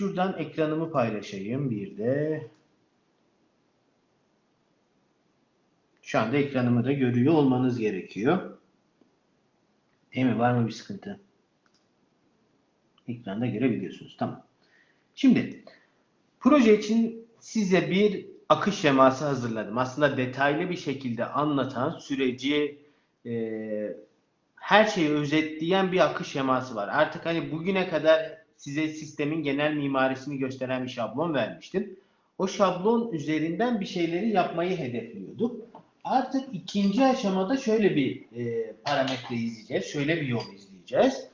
Şuradan ekranımı paylaşayım bir de. Şu anda ekranımı da görüyor olmanız gerekiyor. Değil mi? Var mı bir sıkıntı? Ekranda görebiliyorsunuz. Tamam. Şimdi proje için size bir akış şeması hazırladım. Aslında detaylı bir şekilde anlatan süreci e, her şeyi özetleyen bir akış şeması var. Artık hani bugüne kadar size sistemin genel mimarisini gösteren bir şablon vermiştim. O şablon üzerinden bir şeyleri yapmayı hedefliyorduk. Artık ikinci aşamada şöyle bir e, parametre izleyeceğiz. Şöyle bir yol izleyeceğiz.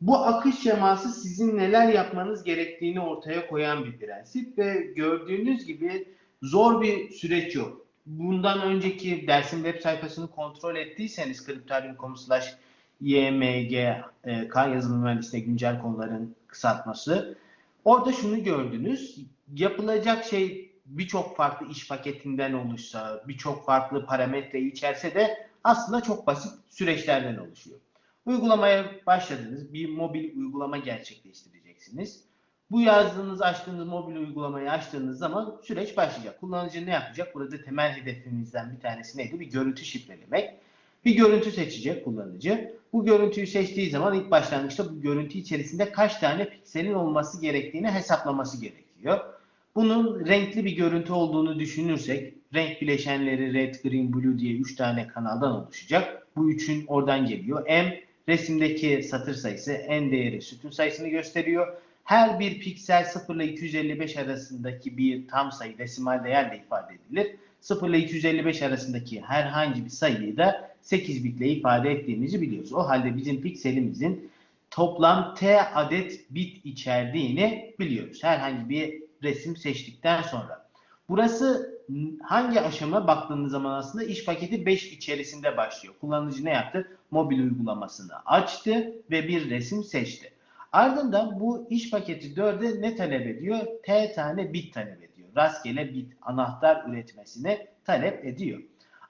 Bu akış şeması sizin neler yapmanız gerektiğini ortaya koyan bir prensip ve gördüğünüz gibi zor bir süreç yok. Bundan önceki dersin web sayfasını kontrol ettiyseniz kriptarium.com slash YMG e, yazılım mühendisliğine güncel konuların kısaltması. Orada şunu gördünüz. Yapılacak şey birçok farklı iş paketinden oluşsa, birçok farklı parametreyi içerse de aslında çok basit süreçlerden oluşuyor. Uygulamaya başladınız. Bir mobil uygulama gerçekleştireceksiniz. Bu yazdığınız, açtığınız mobil uygulamayı açtığınız zaman süreç başlayacak. Kullanıcı ne yapacak? Burada temel hedefimizden bir tanesi neydi? Bir görüntü şifrelemek. Bir görüntü seçecek kullanıcı. Bu görüntüyü seçtiği zaman ilk başlangıçta bu görüntü içerisinde kaç tane pikselin olması gerektiğini hesaplaması gerekiyor. Bunun renkli bir görüntü olduğunu düşünürsek renk bileşenleri red, green, blue diye 3 tane kanaldan oluşacak. Bu üçün oradan geliyor. M resimdeki satır sayısı, n değeri sütun sayısını gösteriyor. Her bir piksel 0 ile 255 arasındaki bir tam sayı desimal değerle ifade edilir. 0 ile 255 arasındaki herhangi bir sayıyı da 8 bitle ifade ettiğimizi biliyoruz. O halde bizim pikselimizin toplam t adet bit içerdiğini biliyoruz. Herhangi bir resim seçtikten sonra. Burası hangi aşama baktığınız zaman aslında iş paketi 5 içerisinde başlıyor. Kullanıcı ne yaptı? Mobil uygulamasını açtı ve bir resim seçti. Ardından bu iş paketi 4'e ne talep ediyor? T tane bit talep ediyor. Rastgele bit anahtar üretmesine talep ediyor.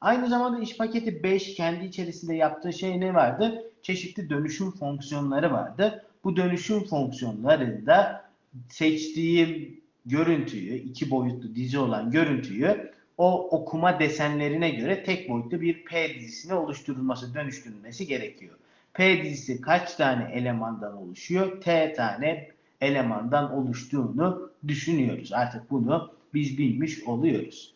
Aynı zamanda iş paketi 5 kendi içerisinde yaptığı şey ne vardı? Çeşitli dönüşüm fonksiyonları vardı. Bu dönüşüm fonksiyonlarında seçtiğim görüntüyü, iki boyutlu dizi olan görüntüyü o okuma desenlerine göre tek boyutlu bir P dizisine oluşturulması, dönüştürülmesi gerekiyor. P dizisi kaç tane elemandan oluşuyor? T tane elemandan oluştuğunu düşünüyoruz. Artık bunu biz bilmiş oluyoruz.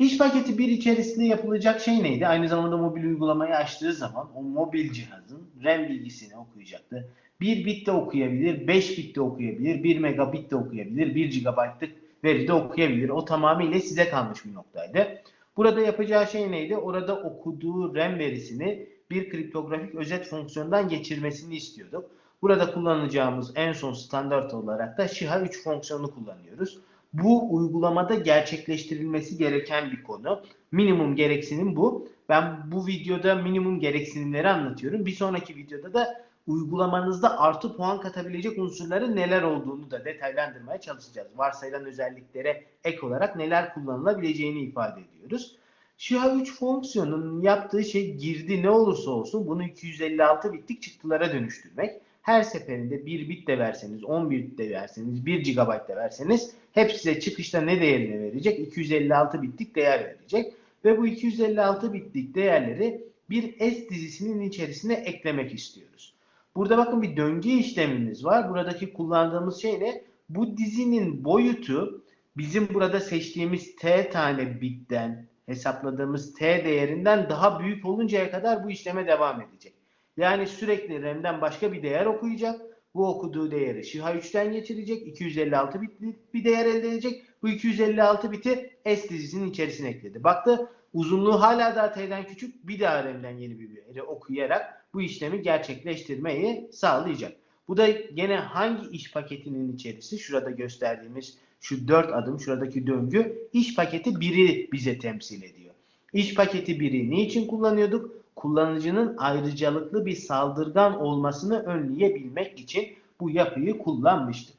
İş paketi 1 içerisinde yapılacak şey neydi? Aynı zamanda mobil uygulamayı açtığı zaman o mobil cihazın RAM bilgisini okuyacaktı. 1 bit de okuyabilir, 5 bit de okuyabilir, 1 megabit de okuyabilir, 1 GB'lık veri de okuyabilir. O tamamıyla size kalmış bir noktaydı. Burada yapacağı şey neydi? Orada okuduğu RAM verisini bir kriptografik özet fonksiyondan geçirmesini istiyorduk. Burada kullanacağımız en son standart olarak da SHA-3 fonksiyonunu kullanıyoruz. Bu uygulamada gerçekleştirilmesi gereken bir konu. Minimum gereksinim bu. Ben bu videoda minimum gereksinimleri anlatıyorum. Bir sonraki videoda da uygulamanızda artı puan katabilecek unsurların neler olduğunu da detaylandırmaya çalışacağız. Varsayılan özelliklere ek olarak neler kullanılabileceğini ifade ediyoruz. SHA-3 fonksiyonunun yaptığı şey girdi ne olursa olsun bunu 256 bitlik çıktılara dönüştürmek. Her seferinde 1 bit de verseniz, 10 bit de verseniz, 1 GB de verseniz hep size çıkışta ne değerini verecek? 256 bitlik değer verecek. Ve bu 256 bitlik değerleri bir S dizisinin içerisine eklemek istiyoruz. Burada bakın bir döngü işlemimiz var. Buradaki kullandığımız şey ne? Bu dizinin boyutu bizim burada seçtiğimiz t tane bitten hesapladığımız t değerinden daha büyük oluncaya kadar bu işleme devam edecek. Yani sürekli RAM'den başka bir değer okuyacak. Bu okuduğu değeri SHA-3'ten geçirecek. 256 bitlik bir değer elde edecek. Bu 256 biti S dizisinin içerisine ekledi. Baktı uzunluğu hala daha T'den küçük. Bir daha RAM'den yeni bir veri okuyarak bu işlemi gerçekleştirmeyi sağlayacak. Bu da gene hangi iş paketinin içerisi? Şurada gösterdiğimiz şu 4 adım şuradaki döngü iş paketi 1'i bize temsil ediyor. İş paketi 1'i niçin kullanıyorduk? Kullanıcının ayrıcalıklı bir saldırgan olmasını önleyebilmek için bu yapıyı kullanmıştık.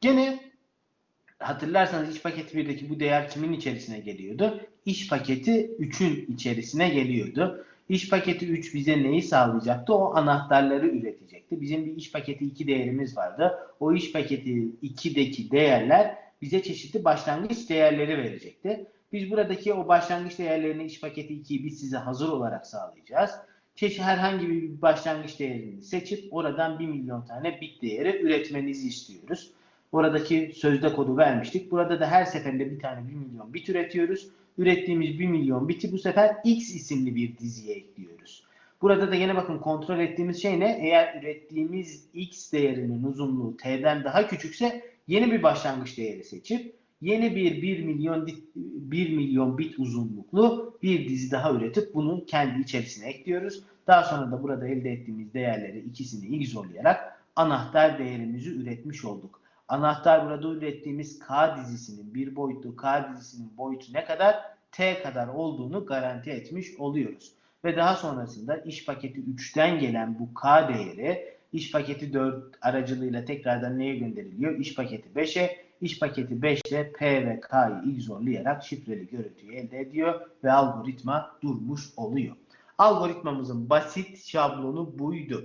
Gene hatırlarsanız iş paketi 1'deki bu değer kimin içerisine geliyordu? İş paketi 3'ün içerisine geliyordu. İş paketi 3 bize neyi sağlayacaktı? O anahtarları üretecekti. Bizim bir iş paketi 2 değerimiz vardı. O iş paketi 2'deki değerler bize çeşitli başlangıç değerleri verecekti. Biz buradaki o başlangıç değerlerini iş paketi 2'yi biz size hazır olarak sağlayacağız. Çeşit herhangi bir başlangıç değerini seçip oradan 1 milyon tane bit değeri üretmenizi istiyoruz. Oradaki sözde kodu vermiştik. Burada da her seferinde bir tane 1 milyon bit üretiyoruz. Ürettiğimiz 1 milyon biti bu sefer X isimli bir diziye ekliyoruz. Burada da yine bakın kontrol ettiğimiz şey ne? Eğer ürettiğimiz X değerinin uzunluğu T'den daha küçükse yeni bir başlangıç değeri seçip yeni bir 1 milyon 1 milyon bit uzunluklu bir dizi daha üretip bunu kendi içerisine ekliyoruz. Daha sonra da burada elde ettiğimiz değerleri ikisini XOR'layarak anahtar değerimizi üretmiş olduk. Anahtar burada ürettiğimiz K dizisinin bir boyutlu K dizisinin boyutu ne kadar? T kadar olduğunu garanti etmiş oluyoruz. Ve daha sonrasında iş paketi 3'ten gelen bu K değeri iş paketi 4 aracılığıyla tekrardan neye gönderiliyor? İş paketi 5'e, iş paketi 5 ile P ve K'yı XOR'layarak şifreli görüntüyü elde ediyor ve algoritma durmuş oluyor. Algoritmamızın basit şablonu buydu.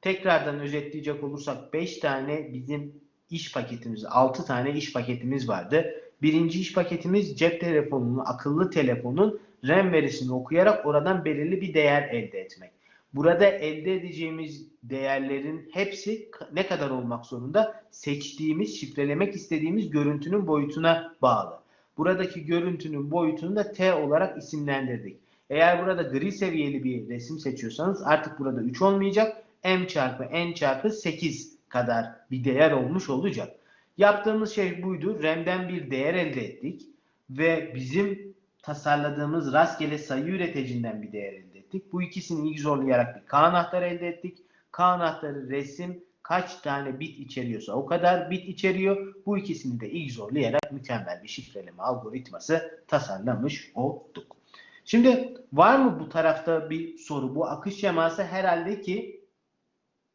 Tekrardan özetleyecek olursak 5 tane bizim iş paketimiz, 6 tane iş paketimiz vardı. Birinci iş paketimiz cep telefonunun, akıllı telefonun RAM verisini okuyarak oradan belirli bir değer elde etmek. Burada elde edeceğimiz değerlerin hepsi ne kadar olmak zorunda? Seçtiğimiz, şifrelemek istediğimiz görüntünün boyutuna bağlı. Buradaki görüntünün boyutunu da T olarak isimlendirdik. Eğer burada gri seviyeli bir resim seçiyorsanız artık burada 3 olmayacak. M çarpı N çarpı 8 kadar bir değer olmuş olacak. Yaptığımız şey buydu. RAM'den bir değer elde ettik ve bizim tasarladığımız rastgele sayı üreticinden bir değer elde ettik. Bu ikisini XOR'layarak bir K anahtarı elde ettik. K anahtarı resim kaç tane bit içeriyorsa o kadar bit içeriyor. Bu ikisini de XOR'layarak mükemmel bir şifreleme algoritması tasarlamış olduk. Şimdi var mı bu tarafta bir soru? Bu akış şeması herhalde ki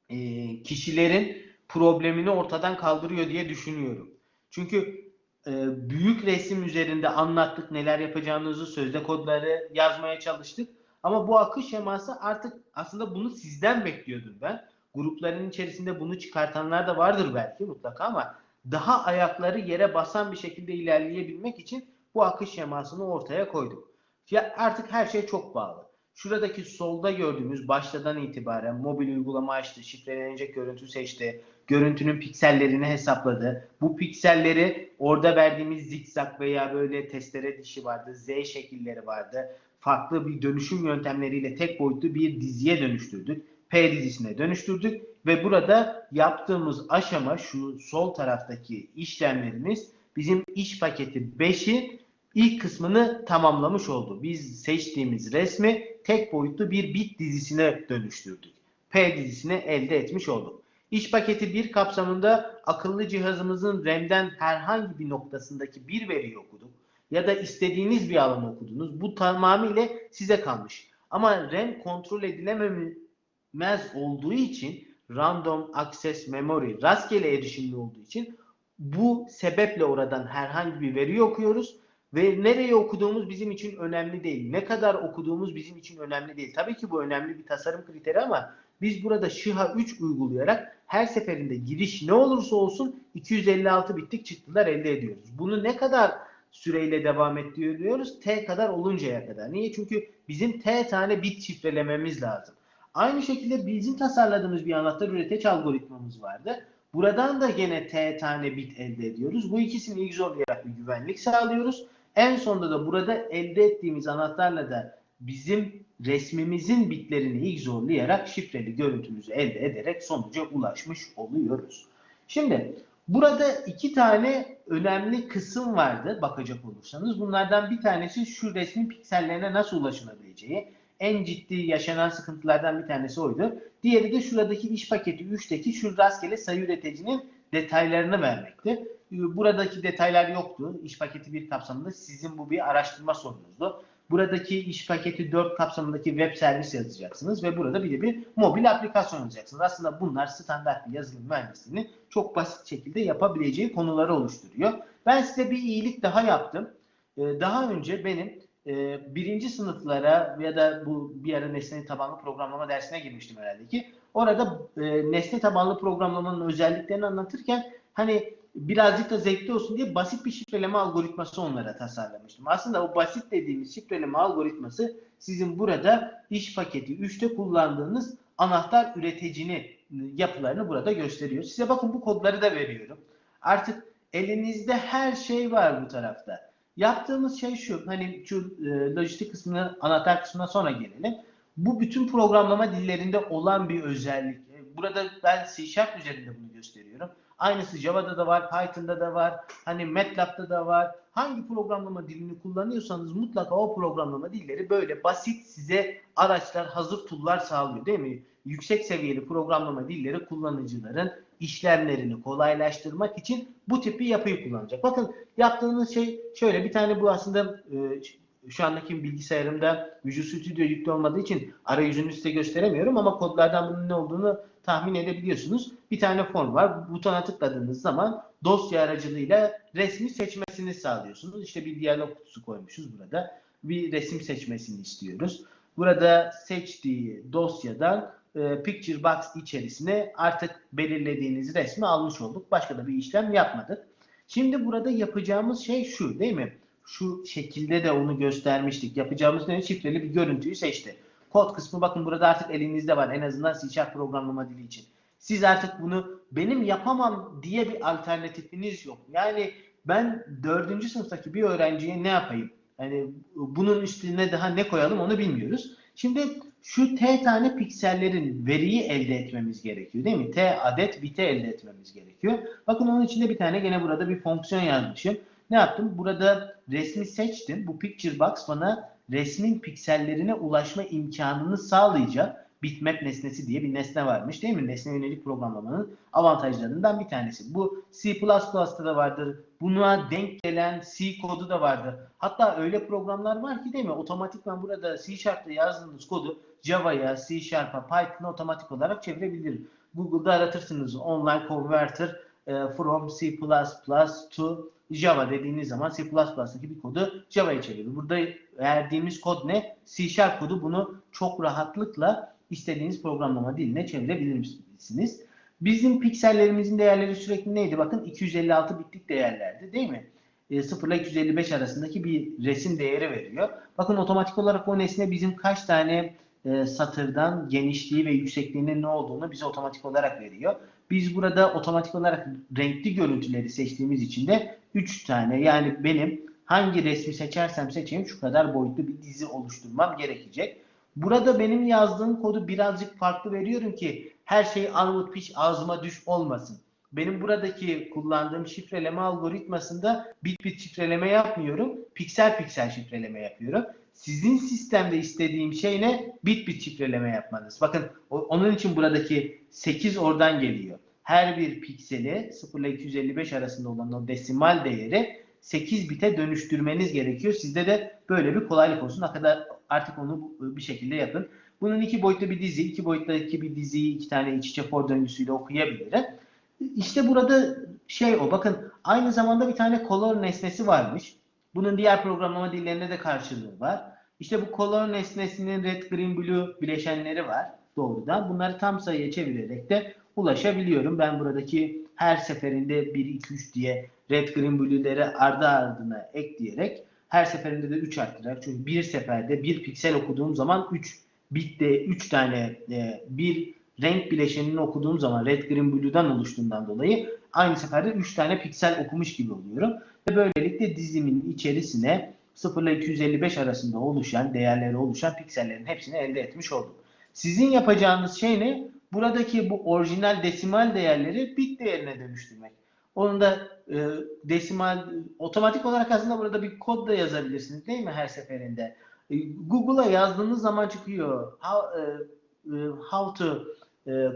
e, kişilerin problemini ortadan kaldırıyor diye düşünüyorum. Çünkü e, büyük resim üzerinde anlattık neler yapacağınızı, sözde kodları yazmaya çalıştık. Ama bu akış şeması artık aslında bunu sizden bekliyordum ben. Grupların içerisinde bunu çıkartanlar da vardır belki mutlaka ama daha ayakları yere basan bir şekilde ilerleyebilmek için bu akış şemasını ortaya koyduk. Ya artık her şey çok bağlı. Şuradaki solda gördüğümüz baştadan itibaren mobil uygulama açtı, şifrelenecek görüntü seçti, görüntünün piksellerini hesapladı. Bu pikselleri orada verdiğimiz zikzak veya böyle testere dişi vardı, Z şekilleri vardı. Farklı bir dönüşüm yöntemleriyle tek boyutlu bir diziye dönüştürdük. P dizisine dönüştürdük ve burada yaptığımız aşama şu sol taraftaki işlemlerimiz bizim iş paketi 5'i ilk kısmını tamamlamış oldu. Biz seçtiğimiz resmi tek boyutlu bir bit dizisine dönüştürdük. P dizisini elde etmiş olduk. İş paketi 1 kapsamında akıllı cihazımızın RAM'den herhangi bir noktasındaki bir veriyi okuduk ya da istediğiniz bir alanı okudunuz. Bu tamamıyla size kalmış. Ama RAM kontrol edilemez olduğu için random access memory rastgele erişimli olduğu için bu sebeple oradan herhangi bir veri okuyoruz ve nereye okuduğumuz bizim için önemli değil. Ne kadar okuduğumuz bizim için önemli değil. Tabii ki bu önemli bir tasarım kriteri ama biz burada SHA 3 uygulayarak her seferinde giriş ne olursa olsun 256 bitlik çıktılar elde ediyoruz. Bunu ne kadar süreyle devam ettiriyoruz? T kadar oluncaya kadar. Niye? Çünkü bizim T tane bit şifrelememiz lazım. Aynı şekilde bizim tasarladığımız bir anahtar üreteç algoritmamız vardı. Buradan da gene T tane bit elde ediyoruz. Bu ikisini XOR'layarak bir güvenlik sağlıyoruz. En sonunda da burada elde ettiğimiz anahtarla da bizim resmimizin bitlerini XOR'layarak şifreli görüntümüzü elde ederek sonuca ulaşmış oluyoruz. Şimdi burada iki tane önemli kısım vardı bakacak olursanız. Bunlardan bir tanesi şu resmin piksellerine nasıl ulaşılabileceği. En ciddi yaşanan sıkıntılardan bir tanesi oydu. Diğeri de şuradaki iş paketi 3'teki şu rastgele sayı üreticinin detaylarını vermekti. Buradaki detaylar yoktu. İş paketi 1 kapsamında sizin bu bir araştırma sorunuzdu. Buradaki iş paketi 4 kapsamındaki web servis yazacaksınız ve burada bir de bir mobil aplikasyon yazacaksınız. Aslında bunlar standart bir yazılım mühendisliğinin çok basit şekilde yapabileceği konuları oluşturuyor. Ben size bir iyilik daha yaptım. Daha önce benim e, birinci sınıflara ya da bu bir ara nesne tabanlı programlama dersine girmiştim herhalde ki orada e, nesne tabanlı programlamanın özelliklerini anlatırken hani birazcık da zevkli olsun diye basit bir şifreleme algoritması onlara tasarlamıştım. Aslında o basit dediğimiz şifreleme algoritması sizin burada iş paketi 3'te kullandığınız anahtar üreticini yapılarını burada gösteriyor. Size bakın bu kodları da veriyorum. Artık elinizde her şey var bu tarafta. Yaptığımız şey şu, hani şu e, lojistik kısmına, anahtar kısmına sonra gelelim. Bu bütün programlama dillerinde olan bir özellik. E, Burada ben C Sharp üzerinde bunu gösteriyorum. Aynısı Java'da da var, Python'da da var, hani MATLAB'da da var. Hangi programlama dilini kullanıyorsanız mutlaka o programlama dilleri böyle basit size araçlar, hazır tool'lar sağlıyor değil mi? Yüksek seviyeli programlama dilleri kullanıcıların işlemlerini kolaylaştırmak için bu tipi yapıyı kullanacak. Bakın yaptığınız şey şöyle bir tane bu aslında e, şu andaki bilgisayarımda Visual Studio yüklü olmadığı için arayüzünü size gösteremiyorum ama kodlardan bunun ne olduğunu tahmin edebiliyorsunuz. Bir tane form var. Butona tıkladığınız zaman dosya aracılığıyla resmi seçmesini sağlıyorsunuz. İşte bir diyalog kutusu koymuşuz burada. Bir resim seçmesini istiyoruz. Burada seçtiği dosyadan e, Picture Box içerisine artık belirlediğiniz resmi almış olduk. Başka da bir işlem yapmadık. Şimdi burada yapacağımız şey şu değil mi? Şu şekilde de onu göstermiştik. Yapacağımız ne? Şifreli bir görüntüyü seçti. Kod kısmı bakın burada artık elinizde var. En azından C programlama dili için. Siz artık bunu benim yapamam diye bir alternatifiniz yok. Yani ben dördüncü sınıftaki bir öğrenciye ne yapayım? Yani bunun üstüne daha ne koyalım onu bilmiyoruz. Şimdi şu t tane piksellerin veriyi elde etmemiz gerekiyor değil mi? t adet biti elde etmemiz gerekiyor. Bakın onun içinde bir tane gene burada bir fonksiyon yazmışım. Ne yaptım? Burada resmi seçtim. Bu picture box bana resmin piksellerine ulaşma imkanını sağlayacak bitmap nesnesi diye bir nesne varmış değil mi? Nesne yönelik programlamanın avantajlarından bir tanesi. Bu C++'da da vardır. Buna denk gelen C kodu da vardır. Hatta öyle programlar var ki değil mi? Otomatikman burada C Sharp'ta yazdığınız kodu Java'ya, C Sharp'a, Python'a otomatik olarak çevirebilir. Google'da aratırsınız online converter e, from C++ to Java dediğiniz zaman C++'daki bir kodu Java'ya çevirir. Burada verdiğimiz kod ne? C Sharp kodu bunu çok rahatlıkla istediğiniz programlama diline çevirebilirsiniz. Bizim piksellerimizin değerleri sürekli neydi? Bakın 256 bitlik değerlerdi değil mi? E, 0 ile 255 arasındaki bir resim değeri veriyor. Bakın otomatik olarak o nesne bizim kaç tane e, satırdan genişliği ve yüksekliğinin ne olduğunu bize otomatik olarak veriyor. Biz burada otomatik olarak renkli görüntüleri seçtiğimiz için de 3 tane yani benim hangi resmi seçersem seçeyim şu kadar boyutlu bir dizi oluşturmam gerekecek. Burada benim yazdığım kodu birazcık farklı veriyorum ki her şey armut piş ağzıma düş olmasın. Benim buradaki kullandığım şifreleme algoritmasında bit bit şifreleme yapmıyorum. Piksel piksel şifreleme yapıyorum. Sizin sistemde istediğim şey ne? Bit bit şifreleme yapmanız. Bakın onun için buradaki 8 oradan geliyor. Her bir pikseli 0 ile 255 arasında olan o desimal değeri 8 bite dönüştürmeniz gerekiyor. Sizde de böyle bir kolaylık olsun. Hakikaten artık onu bir şekilde yapın. Bunun iki boyutlu bir dizi, iki boyuttaki bir diziyi iki tane iç içe for döngüsüyle okuyabilirim. İşte burada şey o bakın aynı zamanda bir tane color nesnesi varmış. Bunun diğer programlama dillerinde de karşılığı var. İşte bu color nesnesinin red, green, blue bileşenleri var doğrudan. Bunları tam sayıya çevirerek de ulaşabiliyorum. Ben buradaki her seferinde 1, 2, 3 diye red, green, blue'leri ardı ardına ekleyerek her seferinde de 3 arttırarak çünkü bir seferde bir piksel okuduğum zaman 3 bitte 3 tane e, bir renk bileşenini okuduğum zaman red, green, blue'dan oluştuğundan dolayı aynı seferde 3 tane piksel okumuş gibi oluyorum. Ve böylelikle dizimin içerisine 0 ile 255 arasında oluşan, değerleri oluşan piksellerin hepsini elde etmiş oldum. Sizin yapacağınız şey ne? Buradaki bu orijinal desimal değerleri bit değerine dönüştürmek. Onun da e, desimal otomatik olarak aslında burada bir kod da yazabilirsiniz değil mi her seferinde? E, Google'a yazdığınız zaman çıkıyor how, e, e, how to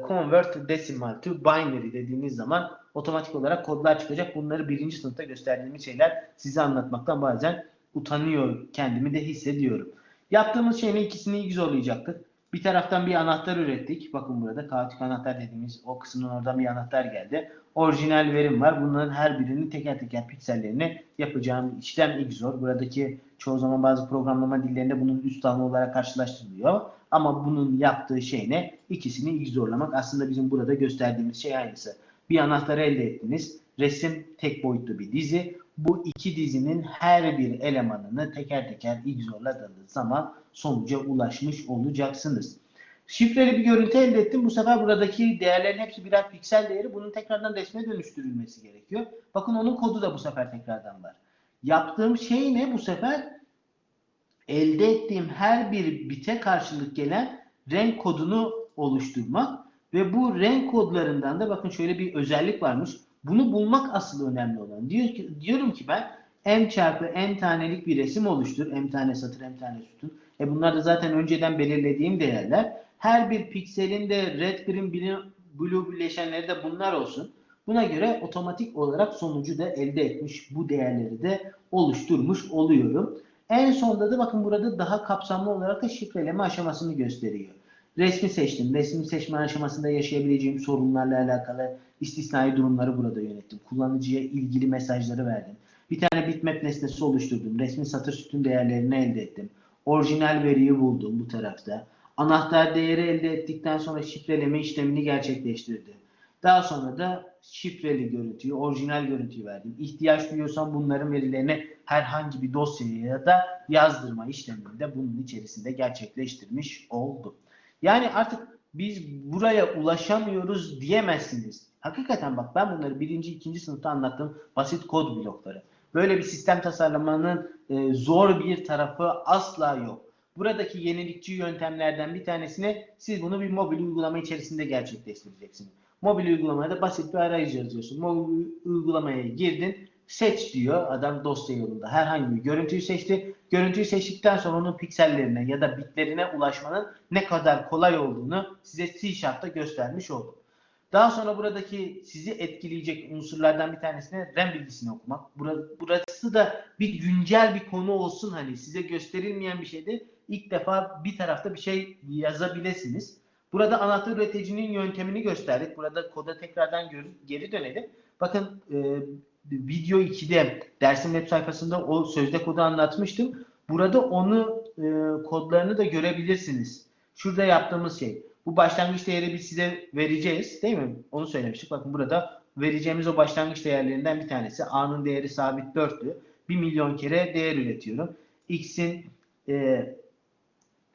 convert decimal to binary dediğiniz zaman otomatik olarak kodlar çıkacak. Bunları birinci sınıfta gösterdiğimiz şeyler size anlatmaktan bazen utanıyor kendimi de hissediyorum. Yaptığımız şeyin ikisini iyi zorlayacaktık. Bir taraftan bir anahtar ürettik. Bakın burada kaotik anahtar dediğimiz o kısmın oradan bir anahtar geldi. Orijinal verim var. Bunların her birinin teker teker piksellerini yapacağım işlem XOR. Buradaki çoğu zaman bazı programlama dillerinde bunun üst alanı olarak karşılaştırılıyor. Ama bunun yaptığı şey ne? İkisini XOR'lamak. Aslında bizim burada gösterdiğimiz şey aynısı. Bir anahtarı elde ettiniz. Resim tek boyutlu bir dizi. Bu iki dizinin her bir elemanını teker teker XOR'ladığınız zaman sonuca ulaşmış olacaksınız. Şifreli bir görüntü elde ettim. Bu sefer buradaki değerlerin hepsi birer piksel değeri. Bunun tekrardan resme dönüştürülmesi gerekiyor. Bakın onun kodu da bu sefer tekrardan var. Yaptığım şey ne bu sefer? Elde ettiğim her bir bite karşılık gelen renk kodunu oluşturmak ve bu renk kodlarından da bakın şöyle bir özellik varmış. Bunu bulmak asıl önemli olan. Diyor ki, diyorum ki ben m çarpı n tanelik bir resim oluştur. m tane satır, m tane sütun. E bunlar da zaten önceden belirlediğim değerler. Her bir pikselin de red, green, blue bileşenleri de bunlar olsun. Buna göre otomatik olarak sonucu da elde etmiş, bu değerleri de oluşturmuş oluyorum. En sonda da bakın burada daha kapsamlı olarak da şifreleme aşamasını gösteriyor. Resmi seçtim. Resmi seçme aşamasında yaşayabileceğim sorunlarla alakalı istisnai durumları burada yönettim. Kullanıcıya ilgili mesajları verdim. Bir tane bitmap nesnesi oluşturdum. Resmi satır sütun değerlerini elde ettim. Orijinal veriyi buldum bu tarafta. Anahtar değeri elde ettikten sonra şifreleme işlemini gerçekleştirdim. Daha sonra da şifreli görüntüyü, orijinal görüntüyü verdim. İhtiyaç duyuyorsam bunların verilerini herhangi bir dosyaya ya da yazdırma işlemini de bunun içerisinde gerçekleştirmiş oldum. Yani artık biz buraya ulaşamıyoruz diyemezsiniz. Hakikaten bak ben bunları birinci, ikinci sınıfta anlattım. Basit kod blokları. Böyle bir sistem tasarlamanın e, zor bir tarafı asla yok. Buradaki yenilikçi yöntemlerden bir tanesini siz bunu bir mobil uygulama içerisinde gerçekleştireceksiniz. Mobil uygulamada da basit bir arayüz yazıyorsun. Mobil uygulamaya girdin, seç diyor adam dosya yolunda. Herhangi bir görüntüyü seçti. Görüntüyü seçtikten sonra onun piksellerine ya da bitlerine ulaşmanın ne kadar kolay olduğunu size C Sharp'ta göstermiş oldum. Daha sonra buradaki sizi etkileyecek unsurlardan bir tanesine RAM bilgisini okumak. Burası da bir güncel bir konu olsun hani size gösterilmeyen bir şeyde ilk defa bir tarafta bir şey yazabilirsiniz. Burada anahtar üreticinin yöntemini gösterdik. Burada koda tekrardan geri dönelim. Bakın e, video 2'de dersin web sayfasında o sözde kodu anlatmıştım. Burada onu e, kodlarını da görebilirsiniz. Şurada yaptığımız şey. Bu başlangıç değeri biz size vereceğiz. Değil mi? Onu söylemiştik. Bakın burada vereceğimiz o başlangıç değerlerinden bir tanesi. A'nın değeri sabit 4'tü. 1 milyon kere değer üretiyorum. X'in e,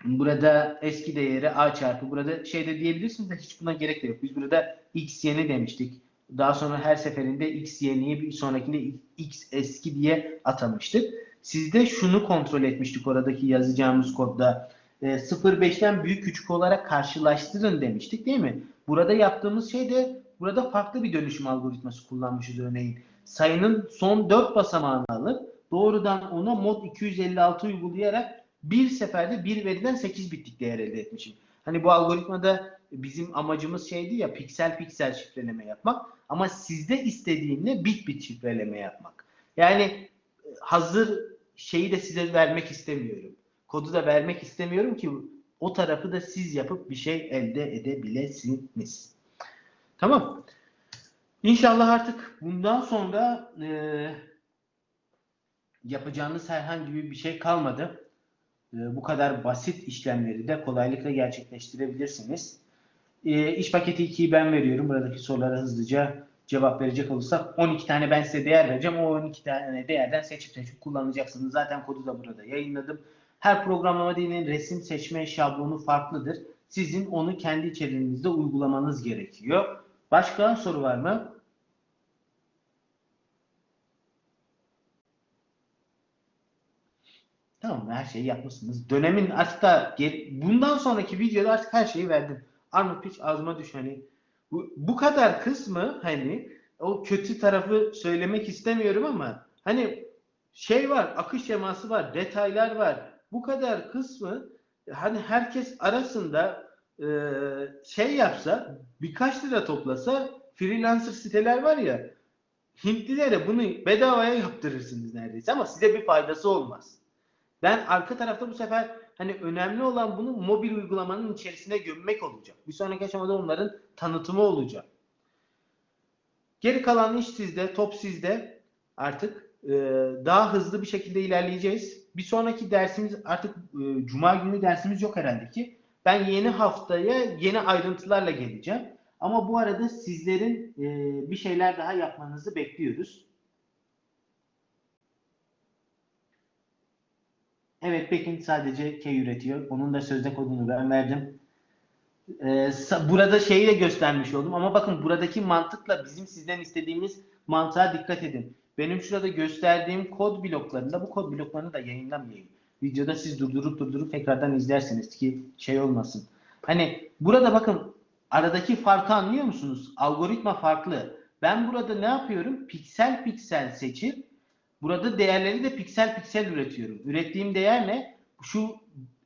burada eski değeri A çarpı. Burada şeyde diyebilirsiniz de hiç buna gerek de yok. Biz burada X yeni demiştik. Daha sonra her seferinde X yeniyi bir sonrakinde X eski diye atamıştık. Sizde şunu kontrol etmiştik oradaki yazacağımız kodda. 0.5'ten büyük küçük olarak karşılaştırın demiştik değil mi? Burada yaptığımız şey de burada farklı bir dönüşüm algoritması kullanmışız örneğin. Sayının son 4 basamağını alıp doğrudan ona mod 256 uygulayarak bir seferde bir veriden 8 bitlik değer elde etmişim. Hani bu algoritmada bizim amacımız şeydi ya piksel piksel şifreleme yapmak ama sizde istediğinde bit bit şifreleme yapmak. Yani hazır şeyi de size vermek istemiyorum kodu da vermek istemiyorum ki o tarafı da siz yapıp bir şey elde edebilirsiniz. Tamam. İnşallah artık bundan sonra e, yapacağınız herhangi bir şey kalmadı. E, bu kadar basit işlemleri de kolaylıkla gerçekleştirebilirsiniz. E, iş paketi 2'yi ben veriyorum. Buradaki sorulara hızlıca cevap verecek olursak 12 tane ben size değer vereceğim. O 12 tane değerden seçip seçip kullanacaksınız. Zaten kodu da burada yayınladım. Her programlama dilinin resim seçme şablonu farklıdır. Sizin onu kendi içeriğinizde uygulamanız gerekiyor. Başka soru var mı? Tamam her şeyi yapmışsınız. Dönemin da bundan sonraki videoda artık her şeyi verdim. Armut piç ağzıma düş hani. Bu, bu kadar kısmı hani o kötü tarafı söylemek istemiyorum ama hani şey var, akış şeması var, detaylar var bu kadar kısmı hani herkes arasında e, şey yapsa birkaç lira toplasa freelancer siteler var ya Hintlilere bunu bedavaya yaptırırsınız neredeyse ama size bir faydası olmaz. Ben arka tarafta bu sefer hani önemli olan bunu mobil uygulamanın içerisine gömmek olacak. Bir sonraki aşamada onların tanıtımı olacak. Geri kalan iş sizde, top sizde. Artık e, daha hızlı bir şekilde ilerleyeceğiz. Bir sonraki dersimiz artık e, Cuma günü dersimiz yok herhalde ki. Ben yeni haftaya yeni ayrıntılarla geleceğim. Ama bu arada sizlerin e, bir şeyler daha yapmanızı bekliyoruz. Evet Pekin sadece K üretiyor. Onun da sözde kodunu ben verdim. Ee, burada şeyi de göstermiş oldum ama bakın buradaki mantıkla bizim sizden istediğimiz mantığa dikkat edin. Benim şurada gösterdiğim kod bloklarında bu kod bloklarını da yayınlamayayım. Videoda siz durdurup durdurup tekrardan izlersiniz ki şey olmasın. Hani burada bakın aradaki farkı anlıyor musunuz? Algoritma farklı. Ben burada ne yapıyorum? Piksel piksel seçip burada değerleri de piksel piksel üretiyorum. Ürettiğim değer ne? Şu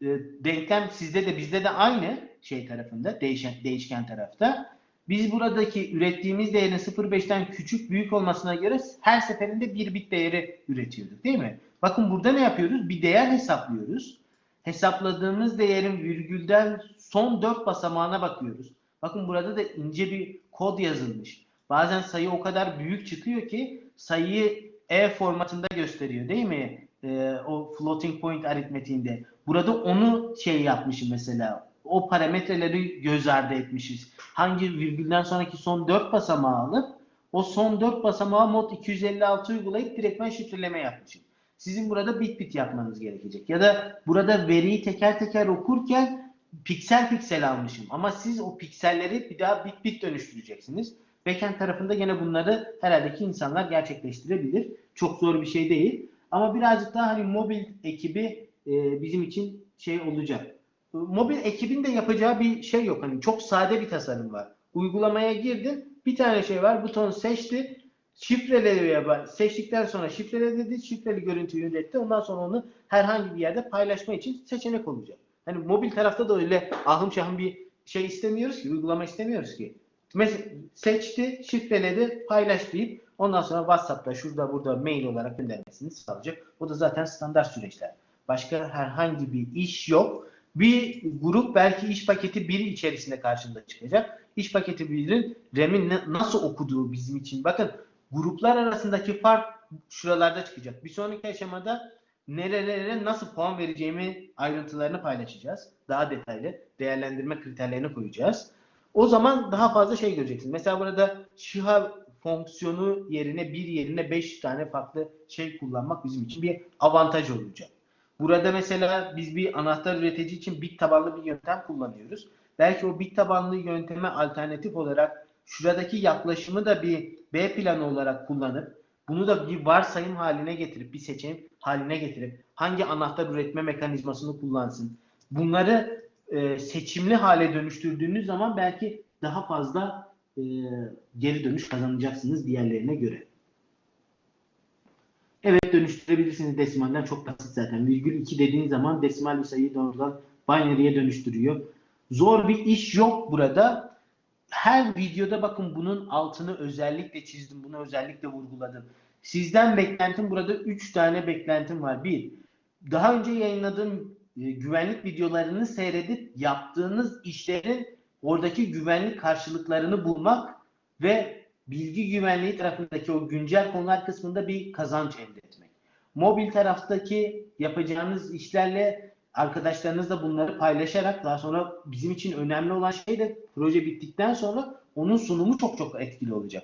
e, denklem sizde de bizde de aynı şey tarafında, değişen, değişken tarafta. Biz buradaki ürettiğimiz değerin 0.5'ten küçük büyük olmasına göre her seferinde bir bit değeri üretiyorduk değil mi? Bakın burada ne yapıyoruz? Bir değer hesaplıyoruz. Hesapladığımız değerin virgülden son 4 basamağına bakıyoruz. Bakın burada da ince bir kod yazılmış. Bazen sayı o kadar büyük çıkıyor ki sayıyı E formatında gösteriyor değil mi? Ee, o floating point aritmetiğinde. Burada onu şey yapmışım mesela. O parametreleri göz ardı etmişiz. Hangi virgülden sonraki son 4 basamağı alıp o son 4 basamağı mod 256 uygulayıp direktmen şifreleme yapmışım. Sizin burada bit bit yapmanız gerekecek. Ya da burada veriyi teker teker okurken piksel piksel almışım. Ama siz o pikselleri bir daha bit bit dönüştüreceksiniz. Backend tarafında gene bunları herhalde ki insanlar gerçekleştirebilir. Çok zor bir şey değil. Ama birazcık daha hani mobil ekibi e, bizim için şey olacak. Mobil ekibin de yapacağı bir şey yok. Hani çok sade bir tasarım var. Uygulamaya girdin. Bir tane şey var. Buton seçti. Şifreledi seçtikten sonra şifrele dedi. Şifreli görüntüyü üretti. Ondan sonra onu herhangi bir yerde paylaşma için seçenek olacak. Hani mobil tarafta da öyle ahım şahım bir şey istemiyoruz ki. Uygulama istemiyoruz ki. Seçti, şifreledi, paylaş deyip ondan sonra WhatsApp'ta şurada burada mail olarak göndermesini sağlayacak. O da zaten standart süreçler. Başka herhangi bir iş yok. Bir grup belki iş paketi 1 içerisinde karşında çıkacak. İş paketi 1'in RAM'in ne- nasıl okuduğu bizim için. Bakın gruplar arasındaki fark şuralarda çıkacak. Bir sonraki aşamada nerelere nasıl puan vereceğimi ayrıntılarını paylaşacağız. Daha detaylı değerlendirme kriterlerini koyacağız. O zaman daha fazla şey göreceksiniz. Mesela burada şiha fonksiyonu yerine bir yerine 5 tane farklı şey kullanmak bizim için bir avantaj olacak. Burada mesela biz bir anahtar üretici için bit tabanlı bir yöntem kullanıyoruz. Belki o bit tabanlı yönteme alternatif olarak şuradaki yaklaşımı da bir B planı olarak kullanıp bunu da bir varsayım haline getirip bir seçenek haline getirip hangi anahtar üretme mekanizmasını kullansın. Bunları e, seçimli hale dönüştürdüğünüz zaman belki daha fazla e, geri dönüş kazanacaksınız diğerlerine göre. Evet dönüştürebilirsiniz desimalden çok basit zaten. Virgül 2 dediğin zaman desimal bir sayıyı doğrudan binary'e dönüştürüyor. Zor bir iş yok burada. Her videoda bakın bunun altını özellikle çizdim. Bunu özellikle vurguladım. Sizden beklentim burada 3 tane beklentim var. Bir, daha önce yayınladığım e, güvenlik videolarını seyredip yaptığınız işlerin oradaki güvenlik karşılıklarını bulmak ve bilgi güvenliği tarafındaki o güncel konular kısmında bir kazanç elde etmek. Mobil taraftaki yapacağınız işlerle arkadaşlarınızla bunları paylaşarak daha sonra bizim için önemli olan şey de proje bittikten sonra onun sunumu çok çok etkili olacak.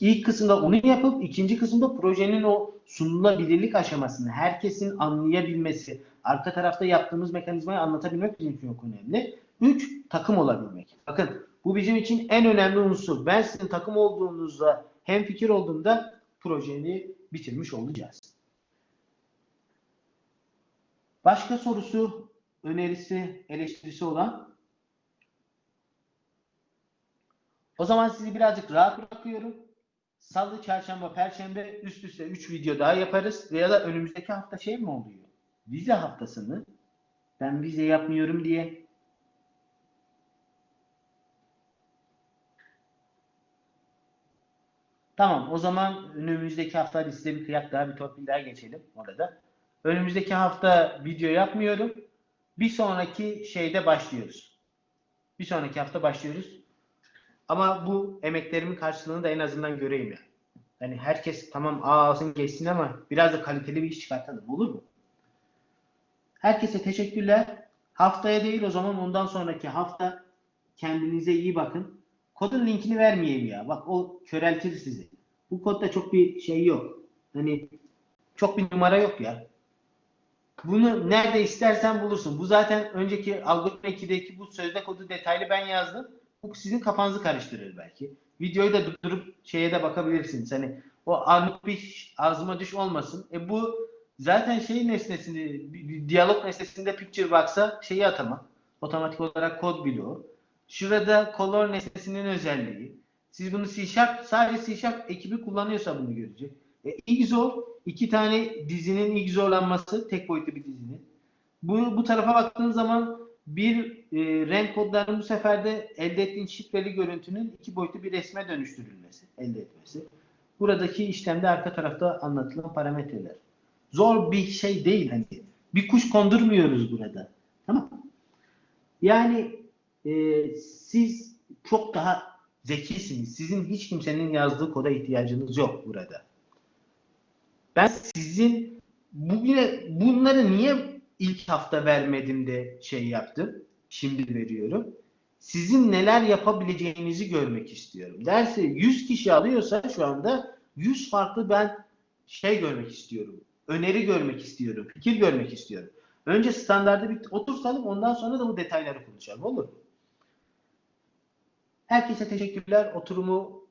İlk, kısımda onu yapıp ikinci kısımda projenin o sunulabilirlik aşamasını herkesin anlayabilmesi, arka tarafta yaptığımız mekanizmayı anlatabilmek bizim için çok önemli. Üç, takım olabilmek. Bakın bu bizim için en önemli unsur. Ben sizin takım olduğunuzda hem fikir olduğumda projeni bitirmiş olacağız. Başka sorusu, önerisi, eleştirisi olan? O zaman sizi birazcık rahat bırakıyorum. Salı, çarşamba, perşembe üst üste 3 video daha yaparız. Ya da önümüzdeki hafta şey mi oluyor? Vize haftası mı? Ben vize yapmıyorum diye Tamam o zaman önümüzdeki hafta size bir kıyak daha bir torpil daha geçelim orada. Önümüzdeki hafta video yapmıyorum. Bir sonraki şeyde başlıyoruz. Bir sonraki hafta başlıyoruz. Ama bu emeklerimin karşılığını da en azından göreyim ya. Yani herkes tamam A alsın geçsin ama biraz da kaliteli bir iş çıkartalım. Olur mu? Herkese teşekkürler. Haftaya değil o zaman ondan sonraki hafta kendinize iyi bakın. Kodun linkini vermeyeyim ya. Bak o köreltir sizi. Bu kodda çok bir şey yok. Hani çok bir numara yok ya. Bunu nerede istersen bulursun. Bu zaten önceki algoritma 2'deki bu sözde kodu detaylı ben yazdım. Bu sizin kafanızı karıştırır belki. Videoyu da durdurup şeye de bakabilirsiniz. Hani o armut bir ağzıma düş olmasın. E bu zaten şey bir diyalog nesnesinde picture box'a şeyi atama. Otomatik olarak kod bloğu. Şurada color nesnesinin özelliği. Siz bunu C Sharp, sadece C Sharp ekibi kullanıyorsa bunu görecek. E, XOR, iki tane dizinin XOR'lanması, tek boyutlu bir dizinin. Bu, bu tarafa baktığın zaman bir e, renk kodlarının bu sefer de elde ettiğin şifreli görüntünün iki boyutlu bir resme dönüştürülmesi, elde etmesi. Buradaki işlemde arka tarafta anlatılan parametreler. Zor bir şey değil hani. Bir kuş kondurmuyoruz burada. Tamam Yani e, siz çok daha zekisiniz. Sizin hiç kimsenin yazdığı koda ihtiyacınız yok burada. Ben sizin bugüne bunları niye ilk hafta vermedim de şey yaptım. Şimdi veriyorum. Sizin neler yapabileceğinizi görmek istiyorum. Dersi 100 kişi alıyorsa şu anda 100 farklı ben şey görmek istiyorum. Öneri görmek istiyorum. Fikir görmek istiyorum. Önce standardı bir oturtalım ondan sonra da bu detayları konuşalım olur mu? Herkese teşekkürler. Oturumu